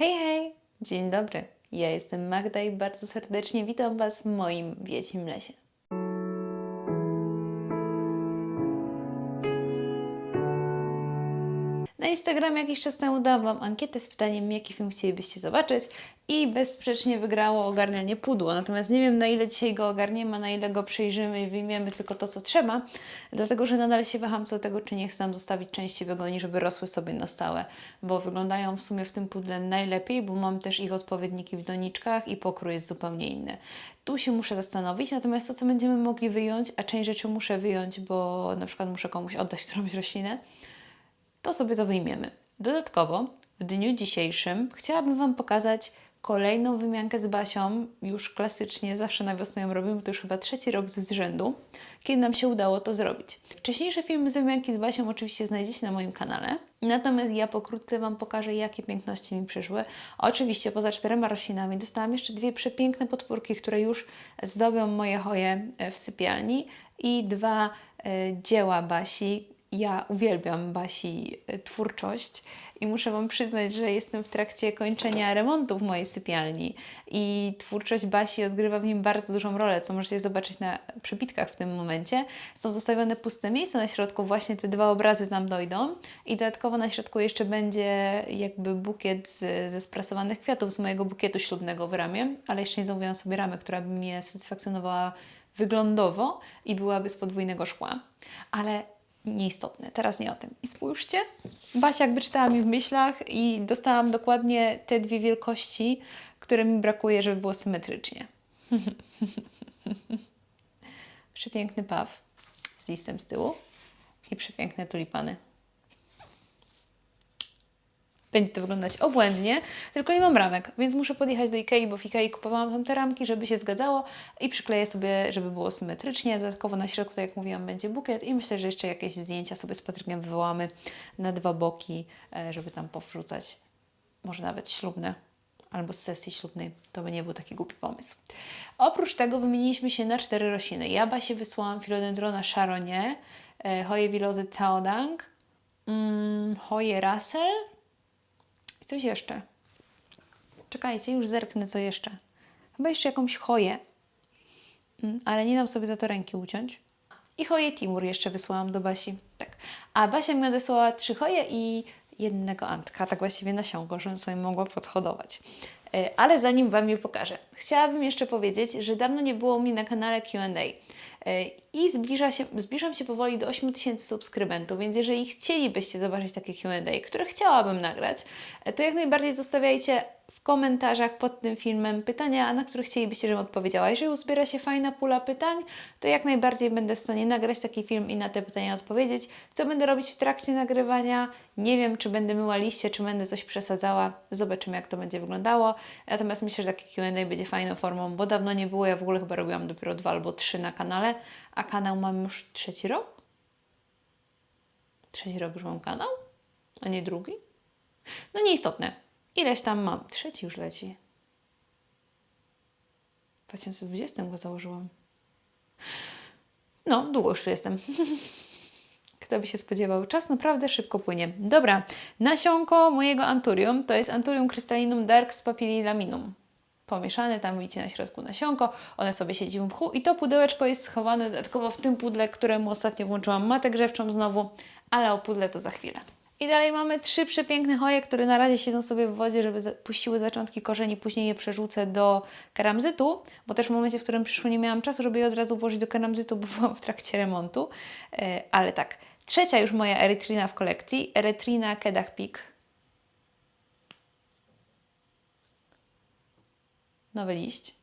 Hej, hej! Dzień dobry. Ja jestem Magda i bardzo serdecznie witam Was w moim Wiedźmim Lesie. Instagramie jakiś czas temu dałam Wam ankietę z pytaniem, jaki film chcielibyście zobaczyć i bezsprzecznie wygrało ogarnianie pudło. Natomiast nie wiem, na ile dzisiaj go ogarniemy, na ile go przejrzymy i wyjmiemy tylko to, co trzeba, dlatego, że nadal się waham co do tego, czy nie chcę tam zostawić części wygoni, żeby rosły sobie na stałe, bo wyglądają w sumie w tym pudle najlepiej, bo mam też ich odpowiedniki w doniczkach i pokrój jest zupełnie inny. Tu się muszę zastanowić, natomiast to, co będziemy mogli wyjąć, a część rzeczy muszę wyjąć, bo na przykład muszę komuś oddać którąś roślinę, to sobie to wyjmiemy. Dodatkowo w dniu dzisiejszym chciałabym Wam pokazać kolejną wymiankę z Basią, już klasycznie, zawsze na wiosnę ją robimy, to już chyba trzeci rok z rzędu, kiedy nam się udało to zrobić. Wcześniejsze filmy z wymianki z Basią oczywiście znajdziecie na moim kanale, natomiast ja pokrótce Wam pokażę, jakie piękności mi przyszły. Oczywiście poza czterema roślinami dostałam jeszcze dwie przepiękne podpórki, które już zdobią moje hoje e, w sypialni i dwa e, dzieła Basi, ja uwielbiam Basi e, twórczość i muszę Wam przyznać, że jestem w trakcie kończenia remontu w mojej sypialni i twórczość Basi odgrywa w nim bardzo dużą rolę, co możecie zobaczyć na przebitkach w tym momencie. Są zostawione puste miejsca na środku, właśnie te dwa obrazy tam dojdą i dodatkowo na środku jeszcze będzie jakby bukiet z, ze sprasowanych kwiatów z mojego bukietu ślubnego w ramie, ale jeszcze nie zamówiłam sobie ramy, która by mnie satysfakcjonowała wyglądowo i byłaby z podwójnego szkła. Ale nieistotne, teraz nie o tym. I spójrzcie, Basia jakby czytała mi w myślach i dostałam dokładnie te dwie wielkości, które mi brakuje, żeby było symetrycznie. Przepiękny paw z listem z tyłu i przepiękne tulipany. Będzie to wyglądać obłędnie, tylko nie mam ramek, więc muszę podjechać do Ikei, bo w Ikei kupowałam tam te ramki, żeby się zgadzało i przykleję sobie, żeby było symetrycznie. Dodatkowo na środku, tak jak mówiłam, będzie bukiet i myślę, że jeszcze jakieś zdjęcia sobie z Patrykiem wywołamy na dwa boki, e, żeby tam powrzucać, może nawet ślubne albo z sesji ślubnej. To by nie był taki głupi pomysł. Oprócz tego wymieniliśmy się na cztery rośliny. Ja Basie wysłałam Philodendrona Charonie, e, Hoje Wilozy Caodang, mm, Hoje Russell, coś jeszcze. Czekajcie, już zerknę co jeszcze. Chyba jeszcze jakąś choję. Mm, Ale nie dam sobie za to ręki uciąć. I choję Timur jeszcze wysłałam do Basi. Tak. A Basia mi nadesłała trzy choje i jednego antka, tak właściwie nasionko, żebym sobie mogła podhodować. E, Ale zanim Wam je pokażę, chciałabym jeszcze powiedzieć, że dawno nie było mi na kanale Q&A E, i zbliża się, zbliżam się powoli do 8000 subskrybentów, więc jeżeli chcielibyście zobaczyć takie Q&A, które chciałabym nagrać, e, to jak najbardziej zostawiajcie w komentarzach pod tym filmem pytania, na które chcielibyście, żebym odpowiedziała. Jeżeli uzbiera się fajna pula pytań, to jak najbardziej będę w stanie nagrać taki film i na te pytania odpowiedzieć. Co będę robić w trakcie nagrywania? Nie wiem, czy będę myła liście, czy będę coś przesadzała. Zobaczymy, jak to będzie wyglądało. Natomiast myślę, że takie Q&A będzie fajną formą, bo dawno nie było. Ja w ogóle chyba robiłam dopiero dwa albo trzy na kanale, a kanał mam już trzeci rok? Trzeci rok już mam kanał? A nie drugi? No nieistotne. Ileś tam mam? Trzeci już leci. W 2020 go założyłam. No, długo już tu jestem. Kto by się spodziewał? Czas naprawdę szybko płynie. Dobra, nasionko mojego anturium to jest anturium crystallinum dark z papillilaminum. Pomieszane, tam widzicie na środku nasionko, one sobie siedzi w mchu i to pudełeczko jest schowane dodatkowo w tym pudle, któremu ostatnio włączyłam matę grzewczą znowu, ale o pudle to za chwilę. I dalej mamy trzy przepiękne hoje, które na razie siedzą sobie w wodzie, żeby puściły zaczątki korzeni, później je przerzucę do keramzytu, bo też w momencie, w którym przyszło, nie miałam czasu, żeby je od razu włożyć do keramzytu, bo byłam w trakcie remontu. E, ale tak, trzecia już moja erytrina w kolekcji, erytrina Kedah Peak. Nowy liść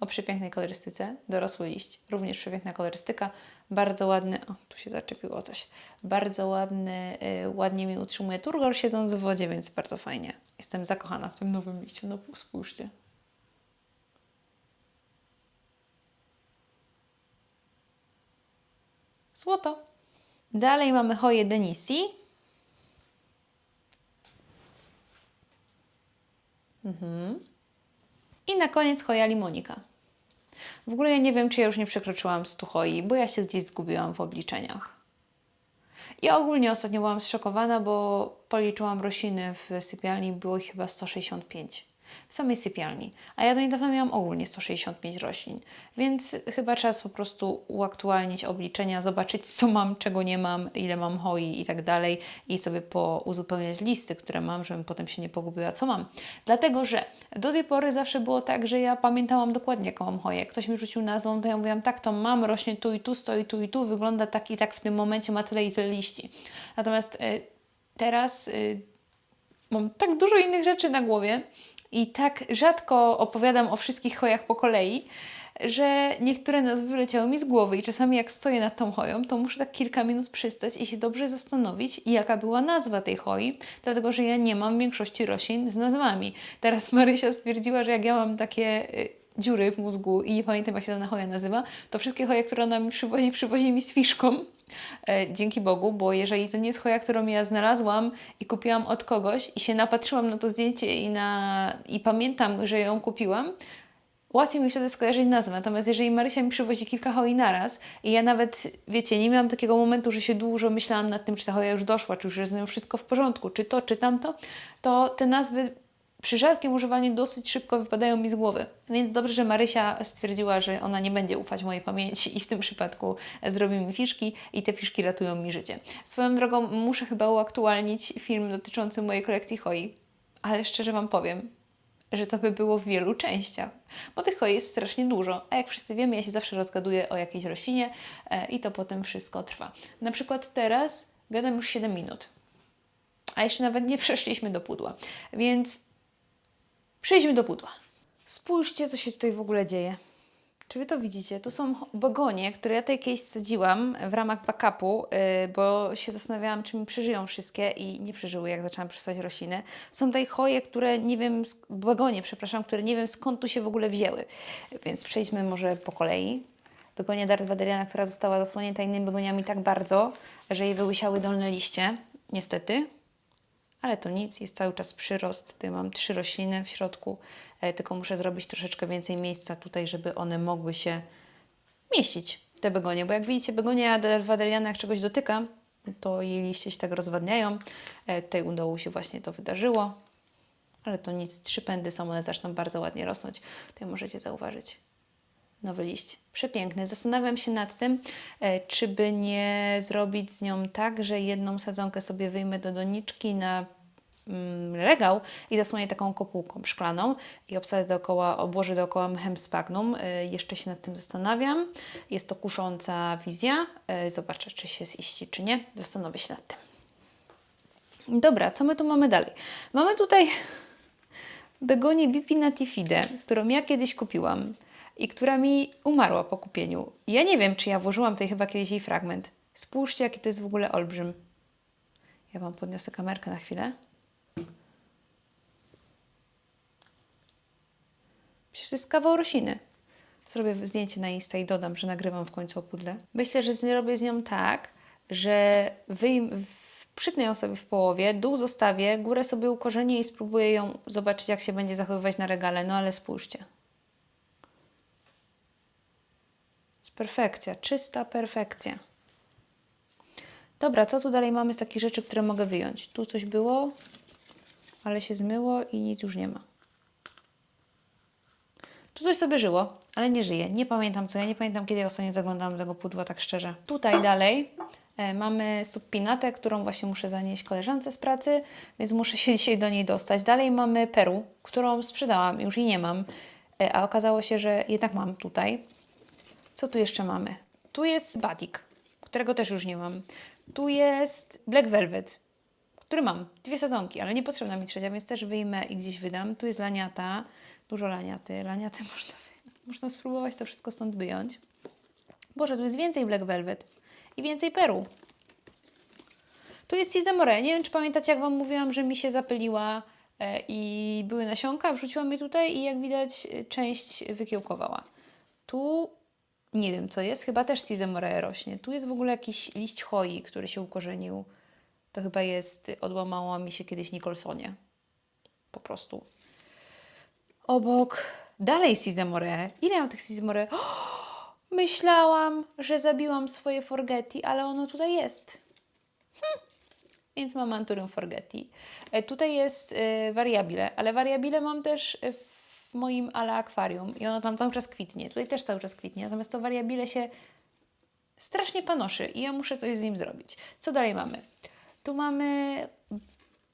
o przepięknej kolorystyce, dorosły liść, również przepiękna kolorystyka, bardzo ładny, o tu się zaczepiło coś, bardzo ładny, y, ładnie mi utrzymuje turgor siedząc w wodzie, więc bardzo fajnie. Jestem zakochana w tym nowym liściu, no spójrzcie. Złoto. Dalej mamy hoję Denisi. Mhm. I na koniec hoja limonika. W ogóle ja nie wiem, czy ja już nie przekroczyłam 100 hoi, bo ja się gdzieś zgubiłam w obliczeniach. I ogólnie ostatnio byłam zszokowana, bo policzyłam rośliny w sypialni, było ich chyba 165 w samej sypialni. A ja do niedawna miałam ogólnie 165 roślin, więc chyba czas po prostu uaktualnić obliczenia, zobaczyć co mam, czego nie mam, ile mam hoi i tak dalej i sobie pouzupełniać listy, które mam, żebym potem się nie pogubiła, co mam. Dlatego, że do tej pory zawsze było tak, że ja pamiętałam dokładnie, jaką mam hoję. Ktoś mi rzucił nazwą, to ja mówiłam, tak, to mam, rośnie tu i tu, stoi tu i tu, wygląda tak i tak w tym momencie, ma tyle i tyle liści. Natomiast y, teraz y, mam tak dużo innych rzeczy na głowie i tak rzadko opowiadam o wszystkich chojach po kolei, że niektóre nazwy wyleciały mi z głowy i czasami jak stoję nad tą choją, to muszę tak kilka minut przystać i się dobrze zastanowić, jaka była nazwa tej choi, dlatego że ja nie mam większości roślin z nazwami. Teraz Marysia stwierdziła, że jak ja mam takie y, dziury w mózgu i nie pamiętam jak się dana choja nazywa, to wszystkie choje, które ona mi przywozi, przywozi mi z fiszką. E, dzięki Bogu, bo jeżeli to nie jest choja, którą ja znalazłam i kupiłam od kogoś i się napatrzyłam na to zdjęcie i, na, i pamiętam, że ją kupiłam, łatwiej mi wtedy skojarzyć nazwę. Natomiast jeżeli Marysia mi przywozi kilka hoi naraz i ja nawet, wiecie, nie miałam takiego momentu, że się dużo myślałam nad tym, czy ta hoja już doszła, czy już jest z nią wszystko w porządku, czy to, czy tamto, to te nazwy przy rzadkim używaniu dosyć szybko wypadają mi z głowy. Więc dobrze, że Marysia stwierdziła, że ona nie będzie ufać mojej pamięci i w tym przypadku zrobi mi fiszki i te fiszki ratują mi życie. Swoją drogą muszę chyba uaktualnić film dotyczący mojej kolekcji hoi, ale szczerze Wam powiem, że to by było w wielu częściach, bo tych hoi jest strasznie dużo, a jak wszyscy wiemy, ja się zawsze rozgaduję o jakiejś roślinie e, i to potem wszystko trwa. Na przykład teraz gadam już 7 minut, a jeszcze nawet nie przeszliśmy do pudła, więc Przejdźmy do pudła. Spójrzcie, co się tutaj w ogóle dzieje. Czy Wy to widzicie? Tu są begonie, które ja tutaj kiedyś sadziłam w ramach backupu, yy, bo się zastanawiałam, czy mi przeżyją wszystkie i nie przeżyły, jak zaczęłam przysłać rośliny. Są tutaj choje, które nie wiem, begonie, przepraszam, które nie wiem skąd tu się w ogóle wzięły. Więc przejdźmy może po kolei. Begonia Darth Vaderiana, która została zasłonięta innymi begoniami tak bardzo, że jej wyłysiały dolne liście, niestety ale to nic, jest cały czas przyrost. Tutaj mam trzy rośliny w środku, e, tylko muszę zrobić troszeczkę więcej miejsca tutaj, żeby one mogły się mieścić, te begonie. Bo jak widzicie, begonia waderiana jak czegoś dotyka, to jej liście się tak rozwadniają. E, tutaj u dołu się właśnie to wydarzyło, ale to nic, trzy pędy są, one zaczną bardzo ładnie rosnąć. Tutaj możecie zauważyć nowy liść. Przepiękny. Zastanawiam się nad tym, e, czy by nie zrobić z nią tak, że jedną sadzonkę sobie wyjmę do doniczki na mm, regał i zasłonię taką kopułką szklaną i obsadzę dookoła, obłożę dookoła mchem spagnum. E, jeszcze się nad tym zastanawiam. Jest to kusząca wizja. E, zobaczę, czy się ziści, czy nie. Zastanowię się nad tym. Dobra, co my tu mamy dalej? Mamy tutaj begonię Bipinatifide, którą ja kiedyś kupiłam i która mi umarła po kupieniu. Ja nie wiem, czy ja włożyłam tutaj chyba kiedyś jej fragment. Spójrzcie, jaki to jest w ogóle olbrzym. Ja Wam podniosę kamerkę na chwilę. Przecież to jest kawał rośliny. Zrobię zdjęcie na Insta i dodam, że nagrywam w końcu o pudle. Myślę, że zrobię z nią tak, że wyjm, przytnę ją sobie w połowie, dół zostawię, górę sobie ukorzenię i spróbuję ją zobaczyć, jak się będzie zachowywać na regale. No ale spójrzcie. Perfekcja, czysta perfekcja. Dobra, co tu dalej mamy z takich rzeczy, które mogę wyjąć? Tu coś było, ale się zmyło i nic już nie ma. Tu coś sobie żyło, ale nie żyje. Nie pamiętam co, ja nie pamiętam kiedy ostatnio zaglądałam do tego pudła, tak szczerze. Tutaj dalej e, mamy subpinatę, którą właśnie muszę zanieść koleżance z pracy, więc muszę się dzisiaj do niej dostać. Dalej mamy peru, którą sprzedałam, już jej nie mam, e, a okazało się, że jednak mam tutaj. Co tu jeszcze mamy? Tu jest batik, którego też już nie mam. Tu jest Black Velvet, który mam. Dwie sadzonki, ale nie potrzebna mi trzecia, więc też wyjmę i gdzieś wydam. Tu jest laniata, dużo laniaty. Laniaty można, można spróbować to wszystko stąd wyjąć. Boże, tu jest więcej Black Velvet i więcej peru. Tu jest Cizamore. Nie wiem, czy pamiętacie, jak Wam mówiłam, że mi się zapyliła e, i były nasionka. Wrzuciłam je tutaj i jak widać, e, część wykiełkowała. Tu nie wiem co jest, chyba też Sizemore rośnie. Tu jest w ogóle jakiś liść choi, który się ukorzenił. To chyba jest, odłamała mi się kiedyś Nicholsonie. Po prostu. Obok dalej Sizemore. Ile mam tych Sizemore? Oh, myślałam, że zabiłam swoje forgeti, ale ono tutaj jest. więc mam Anturium Forgetti. E, Tutaj jest e, variabile, ale variabile mam też e, w moim ala akwarium i ono tam cały czas kwitnie. Tutaj też cały czas kwitnie, natomiast to variabile się strasznie panoszy i ja muszę coś z nim zrobić. Co dalej mamy? Tu mamy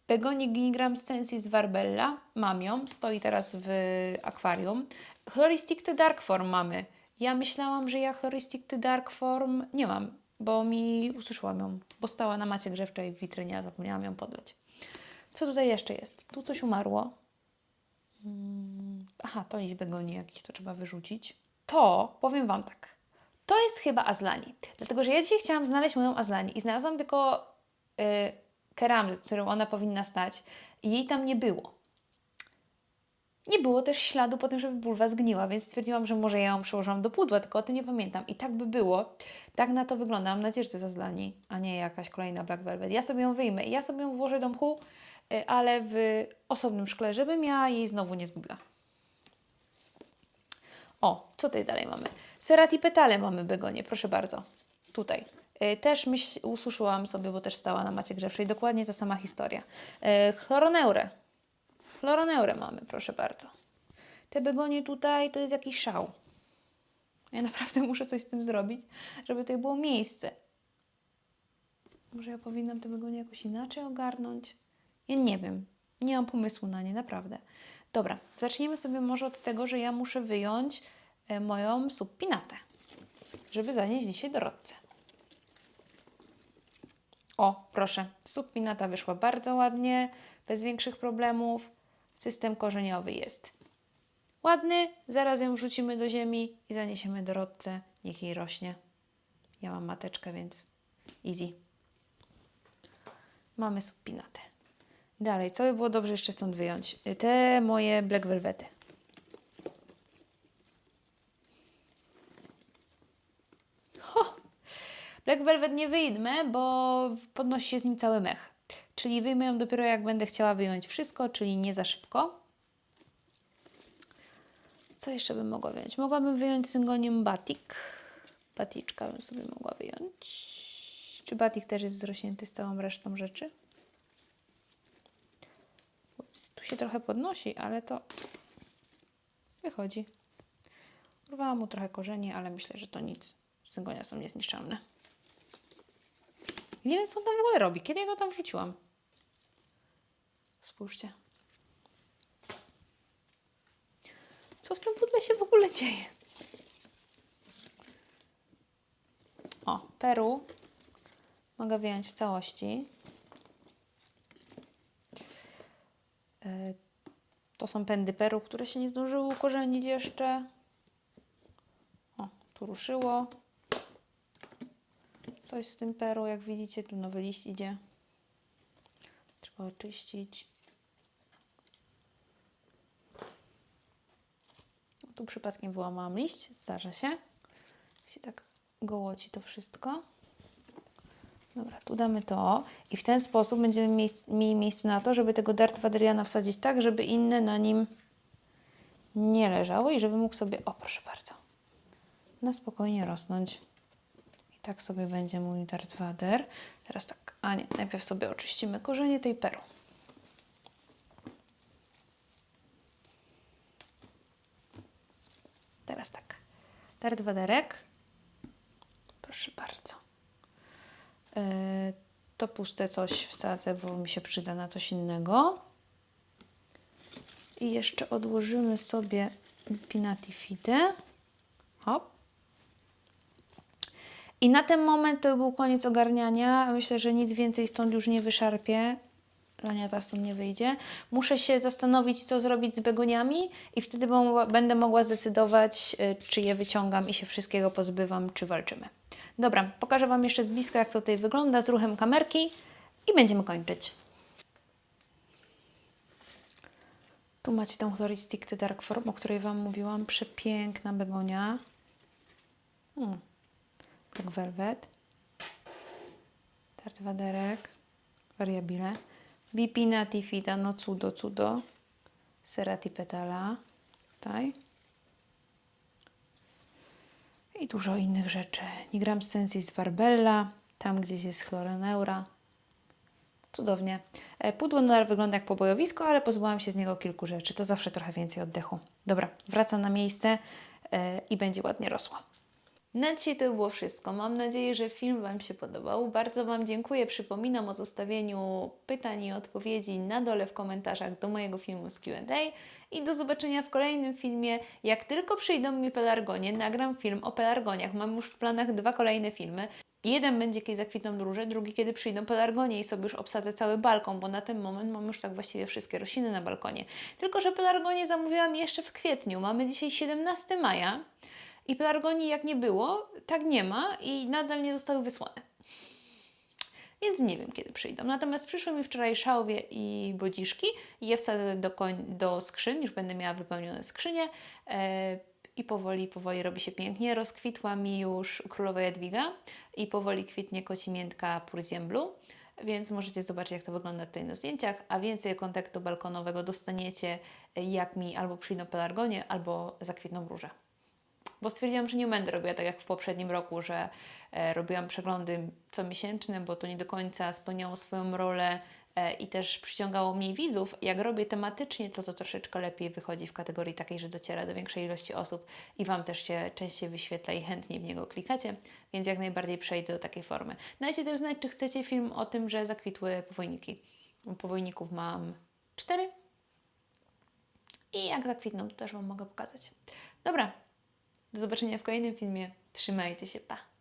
Begonie Ginigram Stensis Varbella. Mam ją, stoi teraz w akwarium. Chloristicty Dark Form mamy. Ja myślałam, że ja Chloristicty Dark Form nie mam, bo mi ususzyłam ją, bo stała na macie grzewczej w witrynie, a zapomniałam ją podleć. Co tutaj jeszcze jest? Tu coś umarło. Mm, Aha, to liść begonii jakiś, to trzeba wyrzucić. To, powiem Wam tak, to jest chyba Azlani. Dlatego, że ja dzisiaj chciałam znaleźć moją Azlani i znalazłam tylko y, keramzę, z którą ona powinna stać i jej tam nie było. Nie było też śladu po tym, żeby bulwa zgniła, więc stwierdziłam, że może ja ją przełożyłam do pudła, tylko o tym nie pamiętam. I tak by było. Tak na to wygląda. Mam nadzieję, że to jest Azlani, a nie jakaś kolejna Black Velvet. Ja sobie ją wyjmę i ja sobie ją włożę do mchu, y, ale w osobnym szkle, żebym ja jej znowu nie zgubiła. O, co tutaj dalej mamy? Serati petale mamy begonie, proszę bardzo. Tutaj. Y, Też myśl, ususzyłam sobie, bo też stała na macie grzewczej. Dokładnie ta sama historia. Y, Chloroneurę. Chloroneurę mamy, proszę bardzo. Te begonie tutaj to jest jakiś szał. Ja naprawdę muszę coś z tym zrobić, żeby tutaj było miejsce. Może ja powinnam te begonie jakoś inaczej ogarnąć? Ja nie wiem. Nie mam pomysłu na nie, naprawdę. Dobra, zaczniemy sobie może od tego, że ja muszę wyjąć e, moją subpinatę, żeby zanieść dzisiaj Dorotce. O, proszę, subpinata wyszła bardzo ładnie, bez większych problemów. System korzeniowy jest ładny, zaraz ją wrzucimy do ziemi i zaniesiemy Dorotce, niech jej rośnie. Ja mam mateczkę, więc easy. Mamy subpinatę. Dalej, co by było dobrze jeszcze stąd wyjąć? Y, Te moje black velvety. Ho! Black velvet nie wyjmę, bo podnosi się z nim cały mech. Czyli wyjmę ją dopiero jak będę chciała wyjąć wszystko, czyli nie za szybko. Co jeszcze bym mogła wyjąć? Mogłabym wyjąć syngonium batik. Baticzka bym sobie mogła wyjąć. Czy batik też jest zrośnięty z całą resztą rzeczy? Tu się trochę podnosi, ale to wychodzi. Urwałam mu trochę korzeni, ale myślę, że to nic. Syngonia są niezniszczalne. Nie wiem, co on tam w ogóle robi. Kiedy ja go tam wrzuciłam? Spójrzcie. Co w tym pudle się w ogóle dzieje? O, Peru. Mogę wyjąć w całości. E, To są pędy Peru, które się nie zdążyły ukorzenić jeszcze. O, tu ruszyło. Coś z tym Peru, jak widzicie, tu nowy liść idzie. Trzeba oczyścić. Tu przypadkiem wyłamałam liść, zdarza się. Się tak gołoci to wszystko. Dobra, tu damy to i w ten sposób będziemy miejsc- mieli miejsce na to, żeby tego Darth Vaderiana wsadzić tak, żeby inne na nim nie leżały i żeby mógł sobie, o proszę bardzo, na spokojnie rosnąć. I tak sobie będzie mój Darth Vader. Teraz tak, a nie, najpierw sobie oczyścimy korzenie tej peru. Teraz tak, Darth Vaderek, proszę bardzo. Yy, to puste coś wsadzę, bo mi się przyda na coś innego. I jeszcze odłożymy sobie Pinatifide. Hop. I na ten moment to był koniec ogarniania. Myślę, że nic więcej stąd już nie wyszarpie. Laniata stąd nie wyjdzie. Muszę się zastanowić, co zrobić z begoniami i wtedy będę mogła zdecydować, y, czy je wyciągam i się wszystkiego pozbywam, czy walczymy. Dobra, pokażę Wam jeszcze z bliska, jak to tutaj wygląda z ruchem kamerki i będziemy kończyć. Tu macie tą Chloristic Dark Form, o której Wam mówiłam. Przepiękna begonia. Hmm. Black Velvet. Tart Waderek. Variabile. Bipina Tifida, no cudo, cudo. Serati Petala. Tutaj. I dużo innych rzeczy. Nigram Sensis Varbella. Tam gdzieś jest Chloreneura. Cudownie. E, Pudło nadal wygląda jak pobojowisko, ale pozbyłam się z niego kilku rzeczy. To zawsze trochę więcej oddechu. Dobra, wraca na miejsce e, i będzie ładnie rosło. Na dzisiaj to było wszystko. Mam nadzieję, że film Wam się podobał. Bardzo Wam dziękuję. Przypominam o zostawieniu pytań i odpowiedzi na dole w komentarzach do mojego filmu z QA. I do zobaczenia w kolejnym filmie. Jak tylko przyjdą mi pelargonie, nagram film o pelargoniach. Mam już w planach dwa kolejne filmy. Jeden będzie kiedy zakwitną róże, drugi kiedy przyjdą pelargonie i sobie już obsadzę cały balkon, bo na ten moment mam już tak właściwie wszystkie rośliny na balkonie. Tylko, że pelargonie zamówiłam jeszcze w kwietniu. Mamy dzisiaj 17 maja. I pelargonii jak nie było, tak nie ma i nadal nie zostały wysłane. Więc nie wiem, kiedy przyjdą. Natomiast przyszły mi wczoraj szałwie i bodziszki je wsadzę do, koń, do skrzyń, już będę miała wypełnione skrzynie e, i powoli, powoli robi się pięknie. Rozkwitła mi już królowa Jadwiga i powoli kwitnie kocimiętka Pursiem Blue. Więc możecie zobaczyć, jak to wygląda tutaj na zdjęciach, a więcej kontaktu balkonowego dostaniecie, e, jak mi albo przyjdą pelargonie, albo zakwitną róże bo stwierdziłam, że nie będę robiła tak jak w poprzednim roku, że e, robiłam przeglądy comiesięczne, bo to nie do końca spełniało swoją rolę e, i też przyciągało mniej widzów. Jak robię tematycznie, to to troszeczkę lepiej wychodzi w kategorii takiej, że dociera do większej ilości osób i Wam też się częściej wyświetla i chętniej w niego klikacie, więc jak najbardziej przejdę do takiej formy. Dajcie też znać, czy chcecie film o tym, że zakwitły powojniki. Powojników mam cztery i jak zakwitną, to też Wam mogę pokazać. Dobra, do zobaczenia w kolejnym filmie. Trzymajcie się, pa!